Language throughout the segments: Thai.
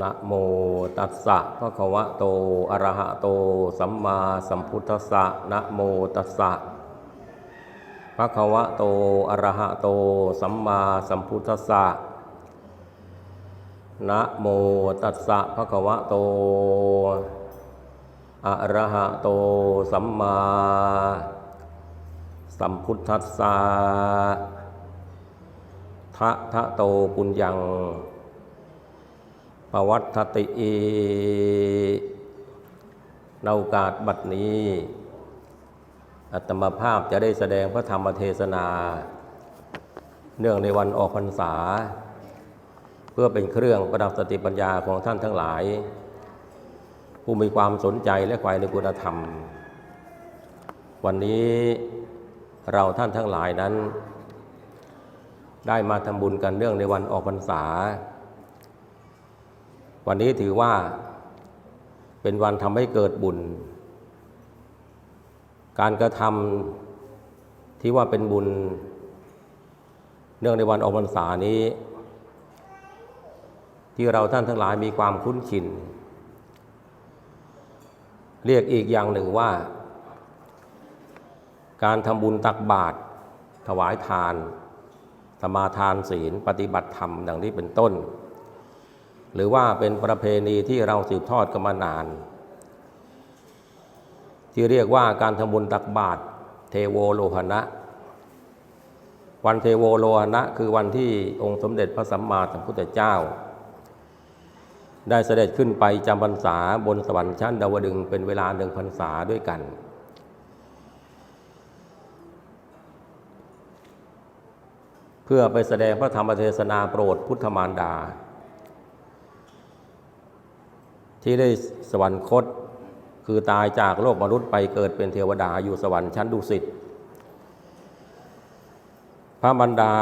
นะโมตัสสะภะคะวะโต อะระหะโต สัมมาสัมพุทธัสสะนะโมตัสสะภะคะวะโต อะระหะโต สัมมาสัมพุทธัสสะนะโมตัสสะภะคะวะโต อะระหะโต สัมมาสัมพุทธัสสะทะทะโตปุญญัง ปวัตติอีนโอกาสบัดนี้ อัตมาภาพจะได้แสดงพระธรรมเทศนา เนื่องในวันออกพรรษา เพื่อเป็นเครื่องประดับสติปัญญาของท่านทั้งหลาย ผู้มีความสนใจและใฝ่ในคุณธรรม วันนี้เราท่านทั้งหลายนั้น ได้มาทำบุญกันเนื่องในวันออกพรรษา วันนี้ถือว่าเป็นวันทำให้เกิดบุญ การกระทำที่ว่าเป็นบุญ เนื่องในวันออกพรรษานี้ ที่เราท่านทั้งหลายมีความคุ้นชิน เรียกอีกอย่างหนึ่งว่า การทำบุญตักบาตรถวายทาน สมาทานศีล ปฏิบัติธรรมดังนี้เป็นต้น หรือว่าเป็นประเพณีที่เราสืบทอดกันมานาน ที่เรียกว่าการทำบุญตักบาตรเทโวโลหณะวันเทโวโลหณะคือวันที่องค์สมเด็จพระสัมมาสัมพุทธเจ้า ได้เสด็จขึ้นไปจำพรรษาบนสวรรค์ชั้นดาวดึงเป็นเวลาหนึ่งพรรษาด้วยกันเพื่อไปแสดงพระธรรมเทศนาโปรดพุทธมารดา ที่ได้สวรรคต คือตายจากโลกมนุษย์ไปเกิดเป็นเทวดาอยู่สวรรค์ชั้นดุสิตพระบรรดา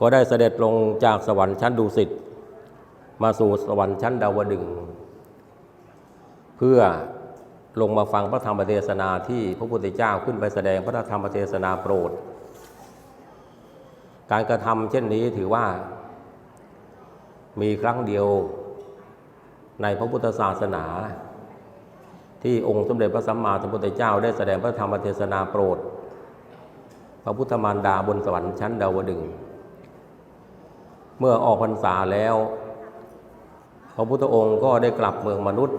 ก็ได้เสด็จลงจากสวรรค์ชั้นดุสิตมาสู่สวรรค์ชั้นดาวดึง เพื่อลงมาฟังพระธรรมเทศนาที่พระพุทธเจ้าขึ้นไปแสดงพระธรรมเทศนาโปรด การกระทำเช่นนี้ถือว่า มีครั้งเดียวในพระพุทธศาสนา ที่องค์สมเด็จพระสัมมาสัมพุทธเจ้า ได้แสดงพระธรรมเทศนาโปรด พระพุทธมารดาบนสวรรค์ชั้นดาวดึง เมื่อออกพรรษาแล้ว พระพุทธองค์ก็ได้กลับเมืองมนุษย์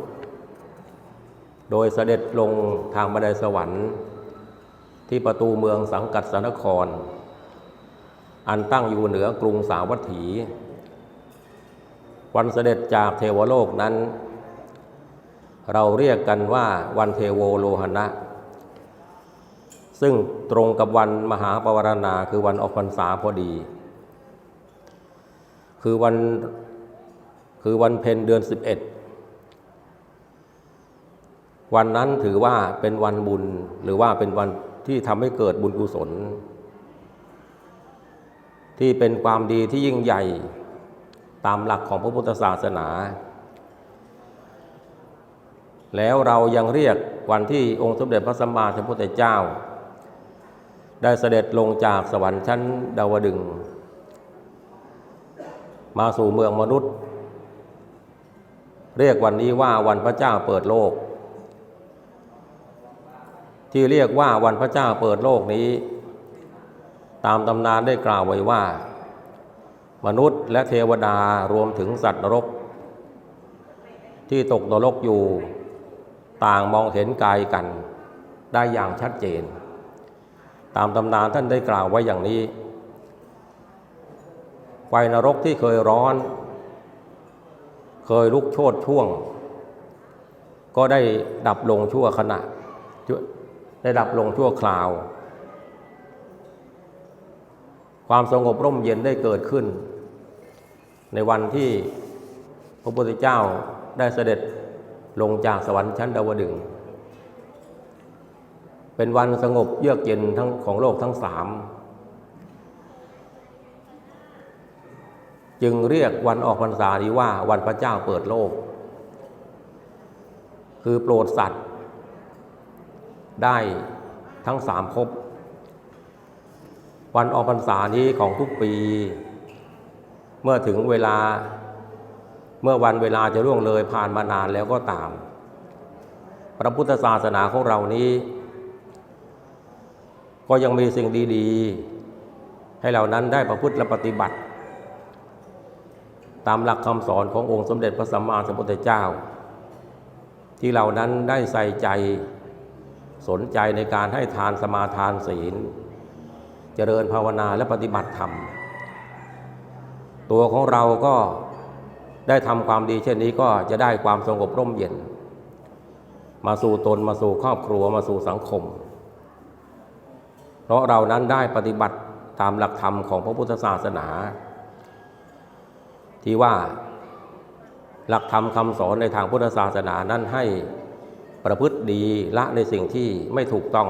โดยเสด็จลงทางบันไดสวรรค์ที่ประตูเมืองสังกัดสนคร อันตั้งอยู่เหนือกรุงสาวัตถี วันเสด็จจากเทวโลกนั้น เราเรียกกันว่าวันเทโวโลหณะ ซึ่งตรงกับวันมหาปวารณาคือวันออกพรรษาพอดี คือวันคือวันเพ็ญเดือน 11 วันนั้นถือว่าเป็นวันบุญหรือว่าเป็นวันที่ทำให้เกิดบุญกุศล ที่เป็นความดีที่ยิ่งใหญ่ ตามหลักของพระพุทธศาสนา แล้วเรายังเรียกวันที่องค์สมเด็จพระสัมมาสัมพุทธเจ้า ได้เสด็จลงจากสวรรค์ชั้นดาวดึง มาสู่เมืองมนุษย์ เรียกวันนี้ว่าวันพระเจ้าเปิดโลก ที่เรียกว่าวันพระเจ้าเปิดโลกนี้ ตามตำนานได้กล่าวไว้ว่า มนุษย์และเทวดารวมถึงสัตว์นรก ที่ตกนรกอยู่ ต่างมองเห็นกายกัน ได้อย่างชัดเจน ตามตำนานท่านได้กล่าวไว้อย่างนี้ไฟนรกที่เคยร้อน เคยลุกโชดช่วง ก็ได้ดับลงชั่วขณะ ได้ดับลงชั่วคราว ความสงบร่มเย็นได้เกิดขึ้น ในวันที่พระพุทธเจ้าได้เสด็จลงจากสวรรค์ชั้นดาวดึง เป็นวันสงบเยือกเย็นทั้งของโลกทั้งสาม จึงเรียกวันออกพรรษานี้ว่าวันพระเจ้าเปิดโลก คือโปรดสัตว์ ได้ทั้งสามภพวันออกพรรษานี้ของทุกปี เมื่อถึงเวลาเมื่อวันเวลาจะล่วงเลยผ่านมานานแล้วก็ตาม พระพุทธศาสนาของเรานี้ ก็ยังมีสิ่งดีๆ ให้เรานั้นได้ประพฤติและปฏิบัติ ตามหลักคำสอนขององค์สมเด็จพระสัมมาสัมพุทธเจ้า ที่เรานั้นได้ใส่ใจสนใจในการให้ทานสมาทานศีล เจริญภาวนาและปฏิบัติธรรม ตัวของเราก็ได้ทำความดีเช่นนี้ก็จะได้ความสงบร่มเย็น มาสู่ตนมาสู่ครอบครัวมาสู่สังคม เพราะเรานั้นได้ปฏิบัติตามหลักธรรมของพระพุทธศาสนา ที่ว่าหลักธรรมคำสอนในทางพุทธศาสนานั้นให้ประพฤติดีละในสิ่งที่ไม่ถูกต้อง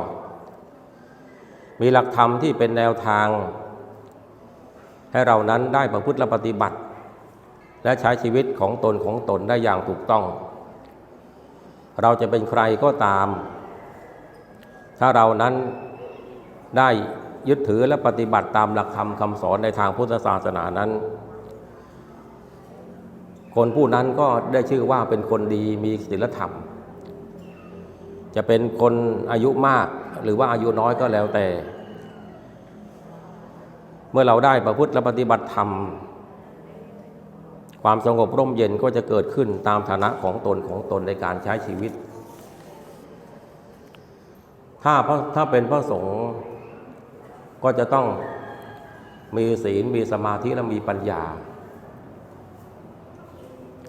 มีหลักธรรมที่เป็นแนวทาง ให้เรานั้นได้ประพฤติและปฏิบัติ และใช้ชีวิตของตนของตนได้อย่างถูกต้อง เราจะเป็นใครก็ตาม ถ้าเรานั้นได้ยึดถือและปฏิบัติตามหลักธรรมคำสอนในทางพุทธศาสนานั้น คนผู้นั้นก็ได้ชื่อว่าเป็นคนดีมีศีลธรรม จะเป็นคนอายุมากหรือว่าอายุน้อยก็แล้วแต่ เมื่อเราได้ประพฤติและปฏิบัติธรรม ความสงบร่มเย็นก็จะเกิดขึ้นตามฐานะของตนของตนในการใช้ชีวิต ถ้าถ้าเป็นพระสงฆ์ก็จะต้องมีศีลมีสมาธิและมีปัญญา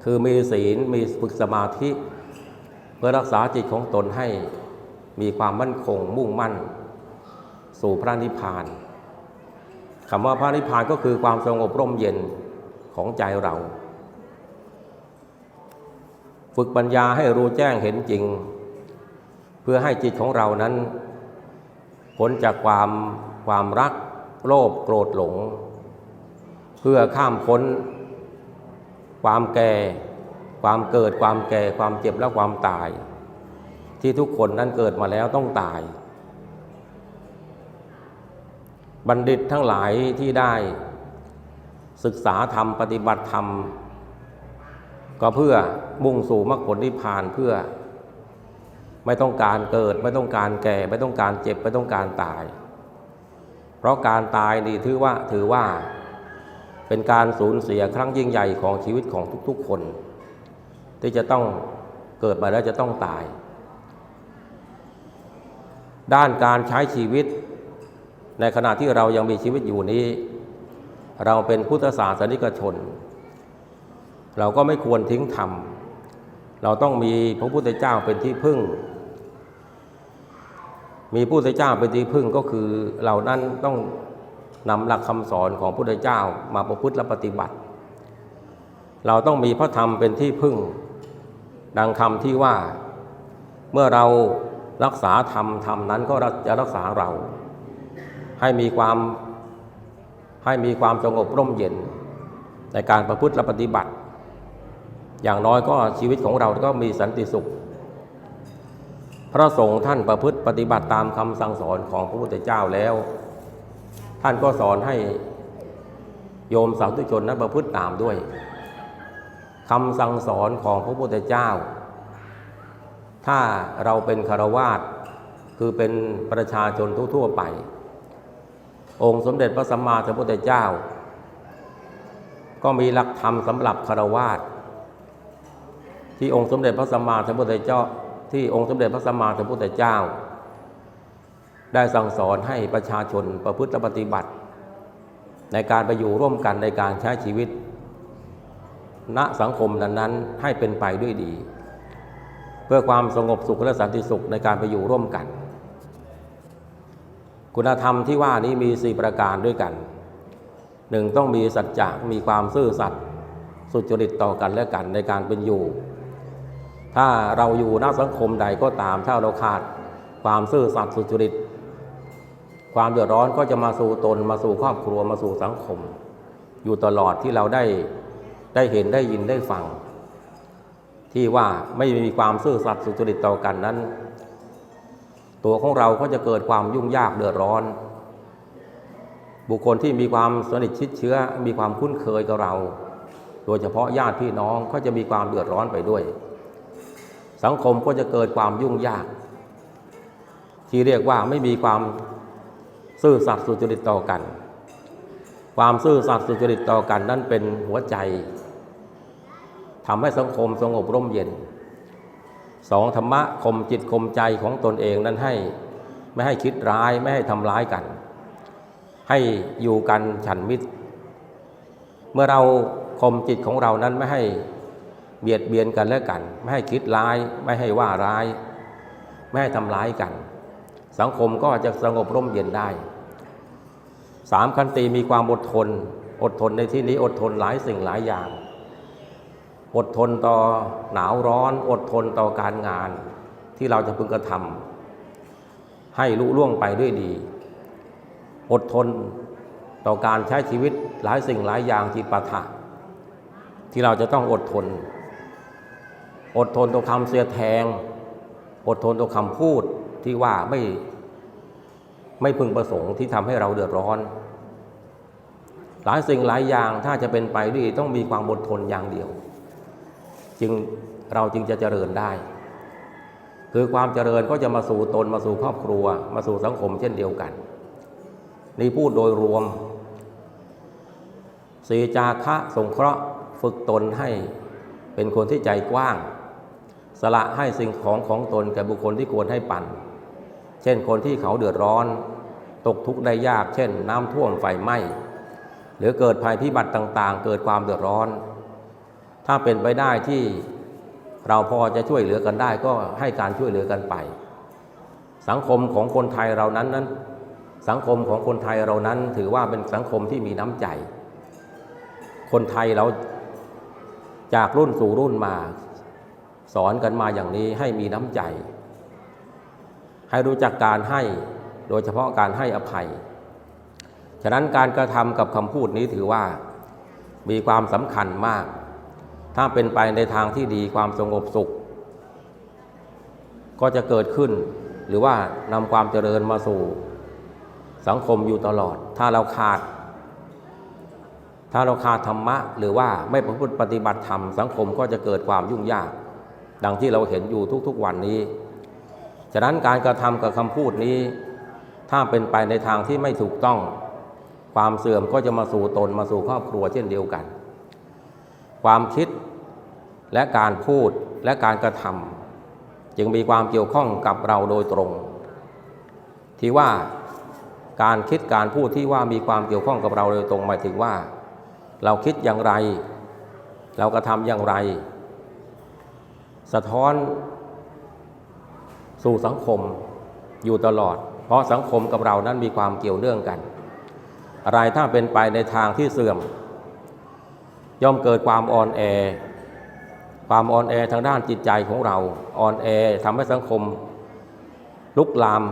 คือมีศีลมีฝึกสมาธิ เพื่อรักษาจิตของตนให้มีความมั่นคงมุ่งมั่น สู่พระนิพพาน คำว่าพระนิพพานก็คือความสงบร่มเย็นของใจเรา ฝึกปัญญาให้รู้แจ้งเห็นจริง เพื่อให้จิตของเรานั้นพ้นจากความความรัก โลภโกรธหลง เพื่อข้ามพ้น ความแก่ ความเกิดความแก่ ความเจ็บและความตาย ที่ทุกคนนั้นเกิดมาแล้วต้องตาย บัณฑิตทั้งหลายที่ได้ ศึกษาธรรมปฏิบัติธรรม ก็เพื่อมุ่งสู่มรรคผลนิพพานเพื่อ ไม่ต้องการเกิด ไม่ต้องการแก่ ไม่ต้องการเจ็บ ไม่ต้องการตาย เพราะการตายนี่ถือว่าถือว่าเป็นการสูญเสียครั้งยิ่งใหญ่ของชีวิตของทุกๆคน ที่จะต้องเกิดมาแล้วจะต้องตาย ด้านการใช้ชีวิต ในขณะที่เรายังมีชีวิตอยู่นี้ เราเป็นพุทธศาสนิกชน เราก็ไม่ควรทิ้งธรรม เราต้องมีพระพุทธเจ้าเป็นที่พึ่ง มีพระพุทธเจ้าเป็นที่พึ่งก็คือเรานั้นต้องนำหลักคำสอนของพระพุทธเจ้ามาประพฤติและปฏิบัติ เราต้องมีพระธรรมเป็นที่พึ่ง ดังคำที่ว่าเมื่อเรารักษาธรรมธรรมนั้นก็จะรักษาเรา ให้มีความให้มีความสงบร่มเย็น ในการประพฤติและปฏิบัติ อย่างน้อยก็ชีวิตของเราก็มีสันติสุข พระสงฆ์ท่านประพฤติปฏิบัติตามคำสั่งสอนของพระพุทธเจ้าแล้ว ท่านก็สอนให้โยมสาธุชนนั้นประพฤติตามด้วยคำสั่งสอนของพระพุทธเจ้า ถ้าเราเป็นคารวาสคือเป็นประชาชนทั่วๆไป องค์สมเด็จพระสัมมาสัมพุทธเจ้า ก็มีหลักธรรมสำหรับคารวาสที่องค์สมเด็จพระสัมมาสัมพุทธเจ้า ที่องค์สมเด็จพระสัมมาสัมพุทธเจ้า ได้สั่งสอนให้ประชาชนประพฤติปฏิบัติ ในการไปอยู่ร่วมกันในการใช้ชีวิต ณสังคมนั้นๆให้เป็นไปด้วยดี เพื่อความสงบสุขและสันติสุขในการไปอยู่ร่วมกัน คุณธรรมที่ว่านี้มีสี่ประการด้วยกันหนึ่งต้องมีสัจจะมีความซื่อสัตย์สุจริตต่อกันและกันในการเป็นอยู่ ถ้าเราอยู่ณสังคมใดก็ตามถ้าเราขาดความซื่อสัตย์สุจริต ความเดือดร้อนก็จะมาสู่ตนมาสู่ครอบครัวมาสู่สังคม อยู่ตลอดที่เราได้ได้เห็นได้ยินได้ฟัง ที่ว่าไม่มีความซื่อสัตย์สุจริตต่อกันนั้น ตัวของเราก็จะเกิดความยุ่งยากเดือดร้อน บุคคลที่มีความสนิทชิดเชื้อมีความคุ้นเคยกับเรา โดยเฉพาะญาติพี่น้องก็จะมีความเดือดร้อนไปด้วย สังคมก็จะเกิดความยุ่งยาก ที่เรียกว่าไม่มีความซื่อสัตย์สุจริตต่อกัน ความซื่อสัตย์สุจริตต่อกันนั่นเป็นหัวใจทำให้สังคมสงบร่มเย็น สองธรรมะข่มจิตข่มใจของตนเองนั้นให้ไม่ให้คิดร้ายไม่ให้ทำร้ายกัน ให้อยู่กันฉันมิตร เมื่อเราข่มจิตของเรานั้นไม่ให้เบียดเบียนกันและกัน ไม่ให้คิดร้าย ไม่ให้ว่าร้าย ไม่ให้ทำร้ายกัน สังคมก็จะสงบร่มเย็นได้สามคันตีมีความอดทน อดทนในที่นี้อดทนหลายสิ่งหลายอย่าง อดทนต่อหนาวร้อน อดทนต่อการงานที่เราจะพึงกระทำให้ลุล่วงไปด้วยดี อดทนต่อการใช้ชีวิตหลายสิ่งหลายอย่างที่ปะทะที่เราจะต้องอดทน อดทนต่อคำเสียแทง อดทนต่อคำพูดที่ว่าไม่ไม่พึงประสงค์ที่ทำให้เราเดือดร้อน หลายสิ่งหลายอย่างถ้าจะเป็นไปด้วยต้องมีความอดทนอย่างเดียว จึงเราจึงจะเจริญได้ คือความเจริญก็จะมาสู่ตนมาสู่ครอบครัว มาสู่สังคมเช่นเดียวกัน นี่พูดโดยรวมสีจาคะสงเคราะห์ฝึกตนให้เป็นคนที่ใจกว้าง สละให้สิ่งของของตนแก่บุคคลที่ควรให้ปัน เช่นคนที่เขาเดือดร้อน ตกทุกข์ได้ยาก เช่น น้ำท่วมไฟไหม้หรือเกิดภัยพิบัติต่าง ๆ เกิดความเดือดร้อน ถ้าเป็นไปได้ที่เราพอจะช่วยเหลือกันได้ก็ให้การช่วยเหลือกันไป สังคมของคนไทยเรานั้นนั้น สังคมของคนไทยเรานั้นถือว่าเป็นสังคมที่มีน้ำใจ คนไทยเราจากรุ่นสู่รุ่นมา สอนกันมาอย่างนี้ให้มีน้ำใจ ให้รู้จักการให้โดยเฉพาะการให้อภัย ฉะนั้นการกระทำกับคำพูดนี้ถือว่ามีความสำคัญมาก ถ้าเป็นไปในทางที่ดีความสงบสุข ก็จะเกิดขึ้น หรือว่านำความเจริญมาสู่สังคมอยู่ตลอด ถ้าเราขาด ถ้าเราขาดธรรมะ หรือว่าไม่ประพฤติปฏิบัติธรรมสังคมก็จะเกิดความยุ่งยาก ดังที่เราเห็นอยู่ทุกๆวันนี้ ฉะนั้นการกระทำกับคำพูดนี้ ถ้าเป็นไปในทางที่ไม่ถูกต้อง ความเสื่อมก็จะมาสู่ตนมาสู่ครอบครัวเช่นเดียวกัน ความคิดและการพูดและการกระทำจึงมีความเกี่ยวข้องกับเราโดยตรง ที่ว่าการคิดการพูดที่ว่ามีความเกี่ยวข้องกับเราโดยตรงหมายถึงว่า เราคิดอย่างไร เรากระทำอย่างไร สะท้อนสู่สังคมอยู่ตลอด เพราะสังคมกับเรานั้นมีความเกี่ยวเนื่องกัน อะไรถ้าเป็นไปในทางที่เสื่อม ย่อมเกิดความอ่อนแอ ความอ่อนแอทางด้านจิตใจของเราอ่อนแอทำให้สังคม ลุกลาม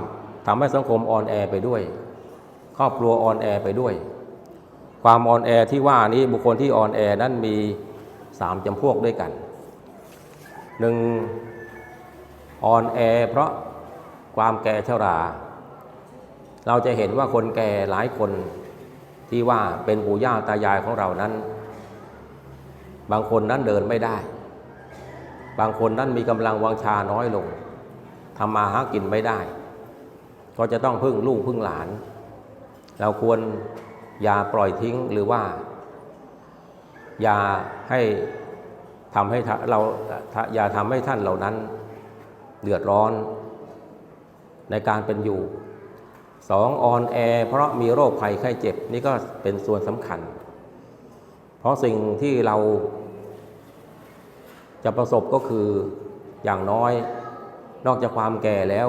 ทำให้สังคมอ่อนแอไปด้วย ครอบครัวอ่อนแอไปด้วย ความอ่อนแอที่ว่านี้บุคคลที่อ่อนแอนั้นมีสามจำพวกด้วยกันหนึ่งอ่อนแอ เพราะความแก่ชรา เราจะเห็นว่าคนแก่หลายคนที่ว่าเป็นปู่ย่าตายายของเรานั้น บางคนนั้นเดินไม่ได้ บางคนนั้นมีกำลังวังชาน้อยลงทำมาหากินไม่ได้ ก็จะต้องพึ่งลูกพึ่งหลาน เราควรอย่าปล่อยทิ้งหรือว่า อย่าให้ทำให้เราอย่าทำให้ท่านเหล่านั้น เดือดร้อนในการเป็นอยู่สองออนแอเพราะมีโรคภัยไข้เจ็บ นี่ก็เป็นส่วนสำคัญ เพราะสิ่งที่เรา จะประสบก็คืออย่างน้อย นอกจากความแก่แล้ว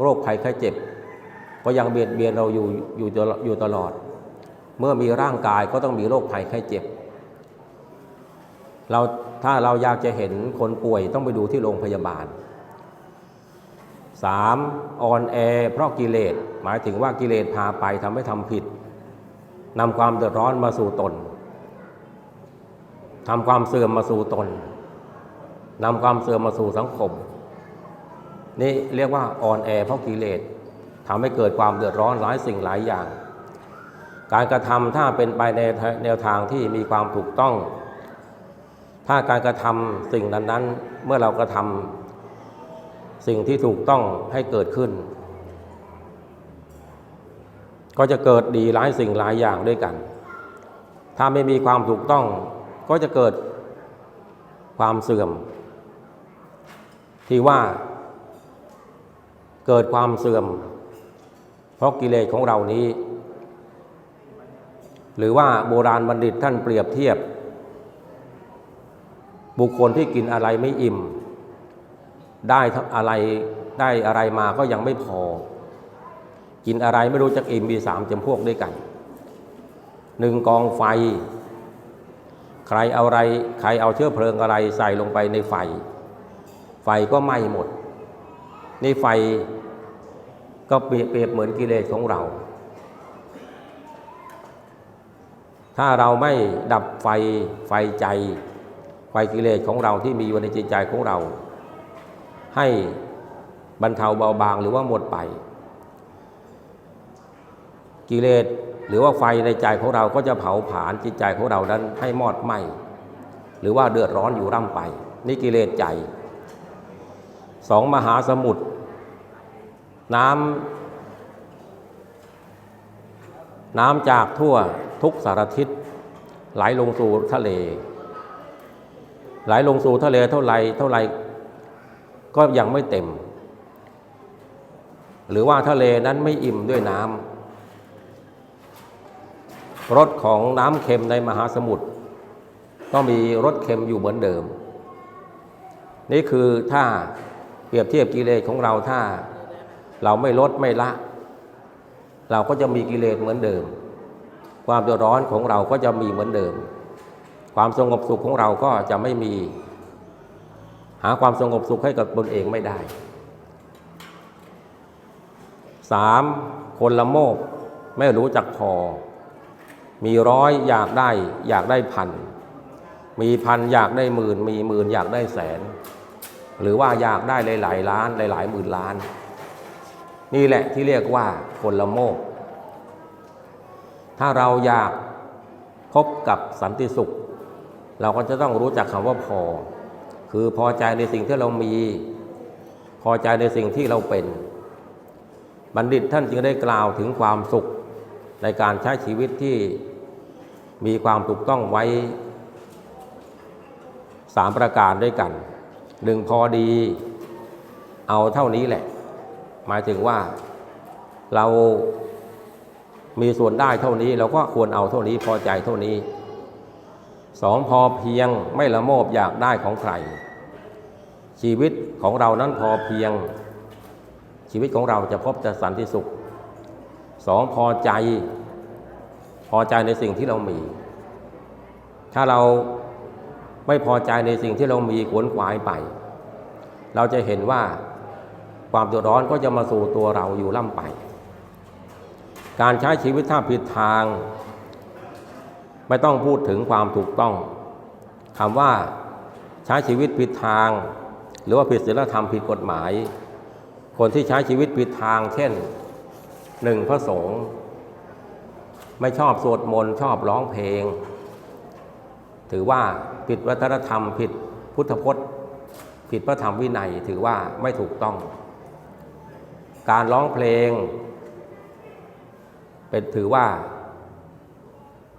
โรคภัยไข้เจ็บ ก็ยังเบียดเบียนเราอยู่อยู่อยู่ตลอด เมื่อมีร่างกายก็ต้องมีโรคภัยไข้เจ็บ เราถ้าเราอยากจะเห็นคนป่วยต้องไปดูที่โรงพยาบาลสามอ่อนแอเพราะกิเลสหมายถึงว่ากิเลสพาไปทำให้ทำผิดนำความเดือดร้อนมาสู่ตนทำความเสื่อมมาสู่ตน นำความเสื่อมมาสู่สังคม นี่เรียกว่าอ่อนแอเพราะกิเลสทำให้เกิดความเดือดร้อนหลายสิ่งหลายอย่าง การกระทำถ้าเป็นไปในแนวทางที่มีความถูกต้อง ถ้าการกระทำสิ่งนั้นๆ เมื่อเรากระทำสิ่งที่ถูกต้องให้เกิดขึ้น ก็จะเกิดดีหลายสิ่งหลายอย่างด้วยกัน ถ้าไม่มีความถูกต้องก็จะเกิดความเสื่อม ที่ว่าเกิดความเสื่อม เพราะกิเลสของเรานี้ หรือว่าโบราณบัณฑิตท่านเปรียบเทียบ บุคคลที่กินอะไรไม่อิ่ม ได้อะไรได้อะไรมาก็ยังไม่พอ กินอะไรไม่รู้จักอิ่มมีสามจำพวกด้วยกันหนึ่งกองไฟ ใครเอาอะไร ใครเอาเชื้อเพลิงอะไรใส่ลงไปในไฟ ฟก็ไหม้หมด นี่ไฟก็เปรียบเปรียบเหมือนกิเลสของเรา ถ้าเราไม่ดับไฟไฟใจ ไฟกิเลสของเราที่มีอยู่ในจิตใจของเรา ให้บรรเทาเบาบางหรือว่าหมดไป กิเลสหรือว่าไฟในใจของเราก็จะเผาผลาญจิตใจของเรานั้นให้มอดไหมหรือว่าเดือดร้อนอยู่ร่ำไป นี่กิเลสใจ สองมหาสมุทรน้ำน้ำจากทั่วทุกสารทิศไหลลงสู่ทะเล ไหลลงสู่ทะเลเท่าไรเท่าไรก็ยังไม่เต็ม หรือว่าทะเลนั้นไม่อิ่มด้วยน้ำรสของน้ำเค็มในมหาสมุทรก็มีรสเค็มอยู่เหมือนเดิม นี่คือถ้า เปรียบเทียบกิเลสของเราถ้า เราไม่ลดไม่ละ เราก็จะมีกิเลสเหมือนเดิม ความเดือดร้อนของเราก็จะมีเหมือนเดิม ความสงบสุขของเราก็จะไม่มี หาความสงบสุขให้กับตนเองไม่ได้สามคนละโมกไม่รู้จักพอ มีร้อยอยากได้ อยากได้พัน มีพันอยากได้หมื่น มีหมื่นอยากได้แสน หรือว่าอยากได้หลายๆล้านหลายๆหมื่นล้าน นี่แหละที่เรียกว่าคนละโมก ถ้าเราอยากพบกับสันติสุข เราก็จะต้องรู้จักคำว่าพอ คือพอใจในสิ่งที่เรามี พอใจในสิ่งที่เราเป็น บัณฑิตท่านจึงได้กล่าวถึงความสุขในการใช้ชีวิตที่มีความถูกต้องไว้สามประการด้วยกัน หนึ่งพอดีเอาเท่านี้แหละ หมายถึงว่าเรามีส่วนได้เท่านี้เราก็ควรเอาเท่านี้พอใจเท่านี้สองพอเพียงไม่ละโมบอยากได้ของใคร ชีวิตของเรานั้นพอเพียง ชีวิตของเราจะพบจะสันติสุขสองพอใจ พอใจในสิ่งที่เรามี ถ้าเรา ไม่พอใจในสิ่งที่เรามีขวนขวายไป เราจะเห็นว่าความเดือดร้อนก็จะมาสู่ตัวเราอยู่ล่ำไป การใช้ชีวิตถ้าผิดทาง ไม่ต้องพูดถึงความถูกต้องคำว่าใช้ชีวิตผิดทาง หรือว่าผิดศีลธรรมผิดกฎหมาย คนที่ใช้ชีวิตผิดทาง เช่นหนึ่งพระสงฆ์ไม่ชอบสวดมนต์ชอบร้องเพลง ถือว่าผิดวัฒนธรรม ผิดพุทธพจน์ ผิดพระธรรมวินัยถือว่าไม่ถูกต้อง การร้องเพลง เป็นถือว่า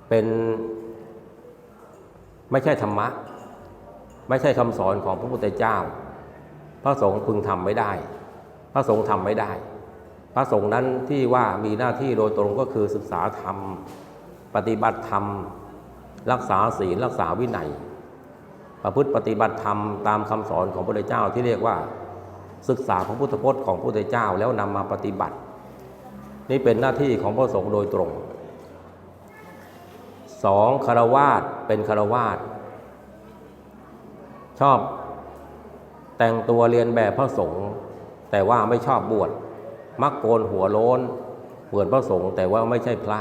เป็นไม่ใช่ธรรมะ ไม่ใช่คำสอนของพระพุทธเจ้า พระสงฆ์พึงทำไม่ได้ พระสงฆ์ทำไม่ได้ พระสงฆ์นั้นที่ว่ามีหน้าที่โดยตรงก็คือศึกษาธรรม ปฏิบัติธรรม รักษาศีลรักษาวินัย ประพฤติปฏิบัติธรรมตามคำสอนของพระพุทธเจ้าที่เรียกว่าศึกษาพระพุทธพจน์ของพระพุทธเจ้าแล้วนำมาปฏิบัติ นี่เป็นหน้าที่ของพระสงฆ์โดยตรงสองคารวาสเป็นคารวาสชอบแต่งตัวเรียนแบบพระสงฆ์แต่ว่าไม่ชอบบวชมักโกนหัวโล้นเหมือนพระสงฆ์แต่ว่าไม่ใช่พระ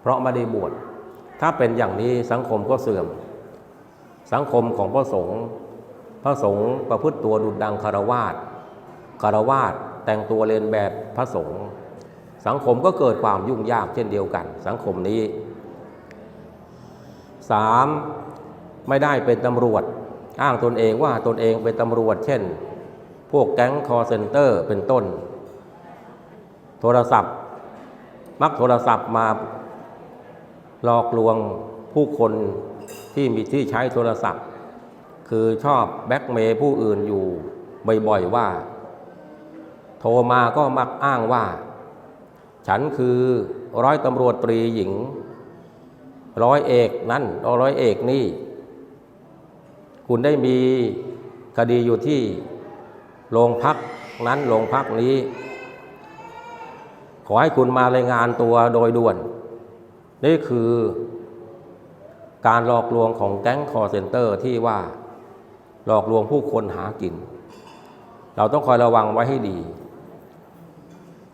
เพราะไม่ได้บวช ถ้าเป็นอย่างนี้สังคมก็เสื่อม สังคมของพระสงฆ์พระสงฆ์ประพฤติตัวดุจดังคารวาสคารวาสแต่งตัวเรียนแบบพระสงฆ์สังคมก็เกิดความยุ่งยากเช่นเดียวกัน สังคมนี้สามไม่ได้เป็นตำรวจ อ้างตนเองว่าตนเองเป็นตำรวจ เช่น พวกแก๊งคอเซนเตอร์เป็นต้น โทรศัพท์ มักโทรศัพท์มา หลอกลวงผู้คนที่มีที่ใช้โทรศัพท์ คือชอบแบ็กเมย์ผู้อื่นอยู่บ่อยๆว่า โทรมาก็มักอ้างว่า ฉันคือร้อยตำรวจตรีหญิง ร้อยเอกนั่นร้อยเอกนี่ คุณได้มีคดีอยู่ที่โรงพักนั้นโรงพักนี้ ขอให้คุณมารายงานตัวโดยด่วน นี่คือการหลอกลวงของแก๊งคอร์เซนเตอร์ที่ว่าหลอกลวงผู้คนหากิน เราต้องคอยระวังไว้ให้ดี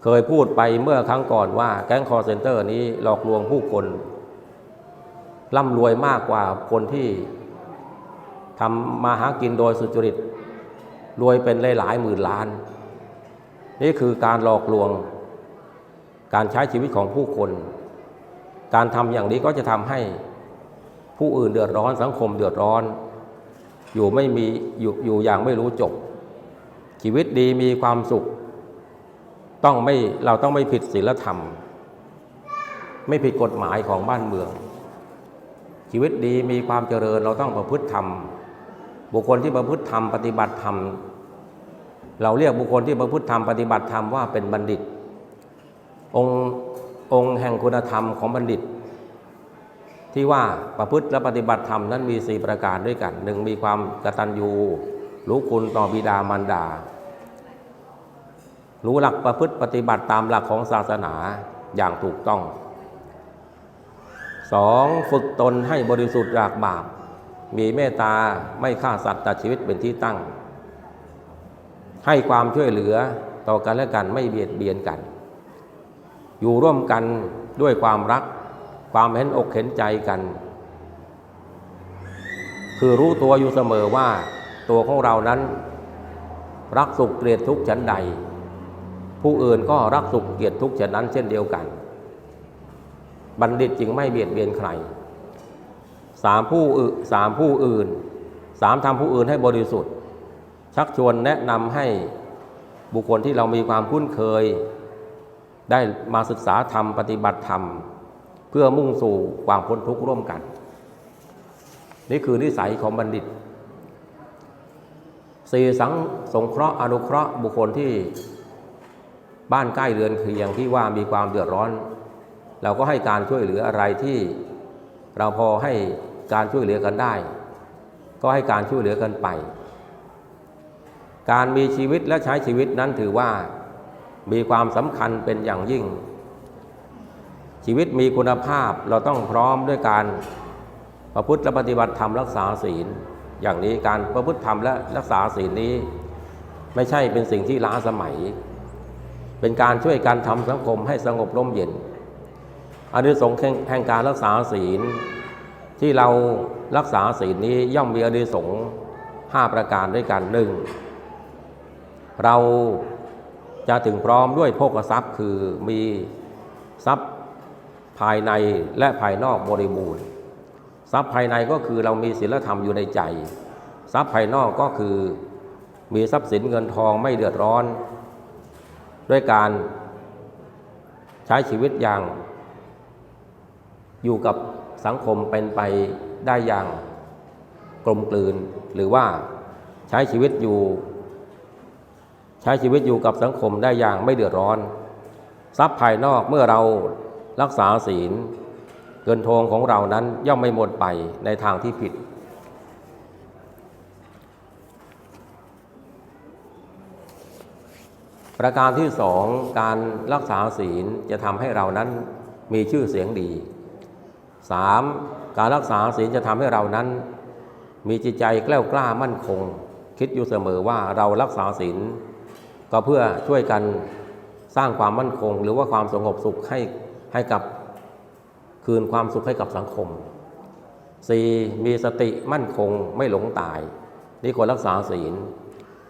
เคยพูดไปเมื่อครั้งก่อนว่าแก๊งคอร์เซนเตอร์นี้หลอกลวงผู้คนร่ำรวยมากกว่าคนที่ทำมาหากินโดยสุจริต รวยเป็นหลายหมื่นล้าน นี่คือการหลอกลวง การใช้ชีวิตของผู้คน การทำอย่างนี้ก็จะทำให้ผู้อื่นเดือดร้อนสังคมเดือดร้อน อยู่ไม่มีอยู่อยู่อย่างไม่รู้จบ ชีวิตดีมีความสุข ต้องไม่เราต้องไม่ผิดศีลธรรม ไม่ผิดกฎหมายของบ้านเมือง ชีวิตดีมีความเจริญเราต้องประพฤติธรรม บุคคลที่ประพฤติธรรมปฏิบัติธรรม เราเรียกบุคคลที่ประพฤติธรรมปฏิบัติธรรมว่าเป็นบัณฑิต องค์ องค์แห่งคุณธรรมของบัณฑิต ที่ว่าประพฤติและปฏิบัติธรรมนั้นมีสี่ประการด้วยกันหนึ่งมีความกตัญญูรู้คุณต่อบิดามารดา รู้หลักประพฤติปฏิบัติตามหลักของศาสนาอย่างถูกต้องสองฝึกตนให้บริสุทธิ์จากบาป มีเมตตาไม่ฆ่าสัตว์ตัดชีวิตเป็นที่ตั้ง ให้ความช่วยเหลือต่อกันและกันไม่เบียดเบียนกัน อยู่ร่วมกันด้วยความรัก ความเห็นอกเห็นใจกัน คือรู้ตัวอยู่เสมอว่าตัวของเรานั้น รักสุขเกลียดทุกข์ฉันใด ผู้อื่นก็รักสุขเกลียดทุกข์ฉันนั้นเช่นเดียวกัน บัณฑิตจึงไม่เบียดเบียนใครสามผู้อึสามผู้อื่นสามทำผู้อื่นให้บริสุทธิ์ ชักชวนแนะนำให้บุคคลที่เรามีความคุ้นเคย ได้มาศึกษาธรรมปฏิบัติธรรม เพื่อมุ่งสู่ความพ้นทุกข์ร่วมกัน นี่คือนิสัยของบัณฑิตสี่สังสงเคราะห์อนุเคราะห์บุคคลที่บ้านใกล้เรือนเคียงที่ว่ามีความเดือดร้อน เราก็ให้การช่วยเหลืออะไรที่เราพอให้การช่วยเหลือกันได้ ก็ให้การช่วยเหลือกันไป การมีชีวิตและใช้ชีวิตนั้นถือว่า มีความสำคัญเป็นอย่างยิ่ง ชีวิตมีคุณภาพเราต้องพร้อมด้วยการประพฤติและปฏิบัติธรรมรักษาศีล อย่างนี้การประพฤติธรรมและรักษาศีลนี้ ไม่ใช่เป็นสิ่งที่ล้าสมัย เป็นการช่วยการทำสังคมให้สงบร่มเย็นอานิสงส์แห่งการรักษาศีล ที่เรารักษาศีลนี้ย่อมมีอานิสงส์ห้าประการด้วยกันหนึ่งเรา จะถึงพร้อมด้วยโภคทรัพย์คือมีทรัพย์ภายในและภายนอกบริบูรณ์ทรัพย์ภายในก็คือเรามีศีลธรรมอยู่ในใจ ทรัพย์ภายนอกก็คือมีทรัพย์สินเงินทองไม่เดือดร้อน ด้วยการใช้ชีวิตอย่าง อยู่กับสังคมเป็นไปได้อย่างกลมกลืน หรือว่าใช้ชีวิตอยู่ ช้ชีวิตอยู่กับสังคมได้อย่างไม่เดือดร้อน ทรัพย์ภายนอกเมื่อเรารักษาศีลเงินทองของเรานั้นย่อมไม่หมดไปในทางที่ผิด ประการที่สองการรักษาศีลจะทำให้เรานั้นมีชื่อเสียงดี 3. การรักษาศีลจะทำให้เรานั้น มีจิตใจแกล้วกล้ามั่นคง คิดอยู่เสมอว่าเรารักษาศีล ก็เพื่อช่วยกันสร้างความมั่นคง หรือว่าความสงบสุขให้ให้กับคืนความสุขให้กับสังคม 4. มีสติมั่นคงไม่หลงตาย นี่ควรรักษาศีล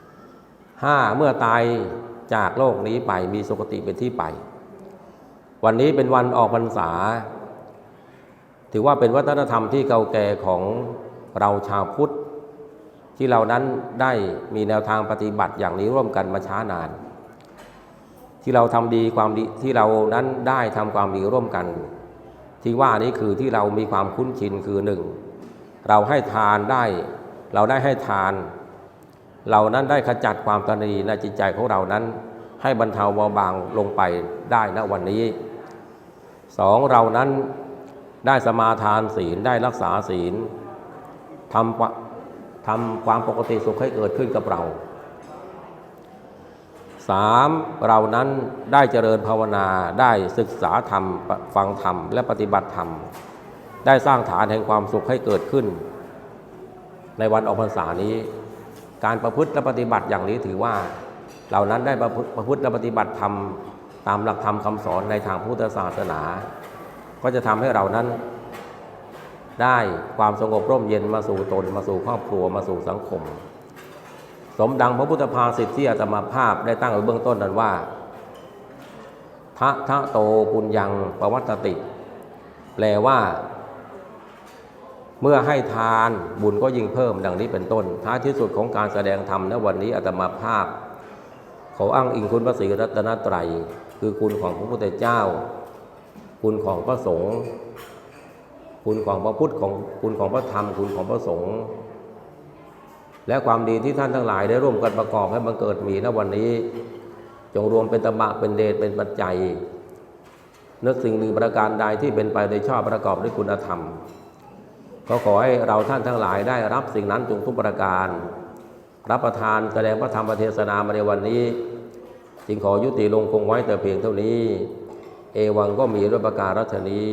5. เมื่อตายจากโลกนี้ไปมีสุคติเป็นที่ไป วันนี้เป็นวันออกพรรษา ถือว่าเป็นวัฒนธรรมที่เก่าแก่ของเราชาวพุทธ ที่เรานั้นได้มีแนวทางปฏิบัติอย่างนี้ร่วมกันมาช้านาน ที่เราทำดีความดีที่เรานั้นได้ทำความดีร่วมกัน ที่ว่านี้คือที่เรามีความคุ้นชินคือหนึ่งเราให้ทานได้ เราได้ให้ทาน เรานั้นได้ขจัดความตนีในจิตใจของเรานั้น ให้บรรเทาเบาบางลงไปได้ณวันนี้สองเรานั้นได้สมาทานศีลได้รักษาศีลทำ ทำความปกติสุขให้เกิดขึ้นกับเราสามเรานั้นได้เจริญภาวนาได้ศึกษาธรรมฟังธรรม และปฏิบัติธรรม ได้สร้างฐานแห่งความสุขให้เกิดขึ้น ในวันออกพรรษานี้ การประพฤติและปฏิบัติอย่างนี้ถือว่า เหล่านั้นได้ประพฤติประพฤติและปฏิบัติธรรม ตามหลักธรรมคำสอนในทางพุทธศาสนา ก็จะทำให้เรานั้น ได้ความสงบร่มเย็นมาสู่ตน มาสู่ครอบครัวมาสู่สังคม สมดังพระพุทธภาษิที่อาตมาภาพได้ตั้งไว้เบื้องต้นนั้นว่าทะทะโตปุญญังปวัตติ แปลว่า เมื่อให้ทานบุญก็ยิ่งเพิ่มดังนี้เป็นต้น ท้ายที่สุดของการแสดงธรรมณวันนี้อาตมาภาพขออ้างอิงคุณพระศรีรัตนตรัย คือคุณของพระพุทธเจ้า คุณของพระสงฆ์ คุณของพระพุทธของคุณของพระธรรม คุณของพระสงฆ์และความดีที่ท่านทั้งหลายได้ร่วมกันประกอบให้บังเกิดมีณวันนี้ จงรวมเป็นตบะเป็นเดชเป็นปัจจัยนึกสิ่งหนึ่งประการใดที่เป็นไปโดยชอบประกอบด้วยคุณธรรม ก็ขอให้เราท่านทั้งหลายได้รับสิ่งนั้นจงทุกประการ รับประทานแสดงพระธรรมเทศนามาในวันนี้ จึงขอยุติลงคงไว้แต่เพียงเท่านี้ เอวังก็มีด้วยประการรัชนี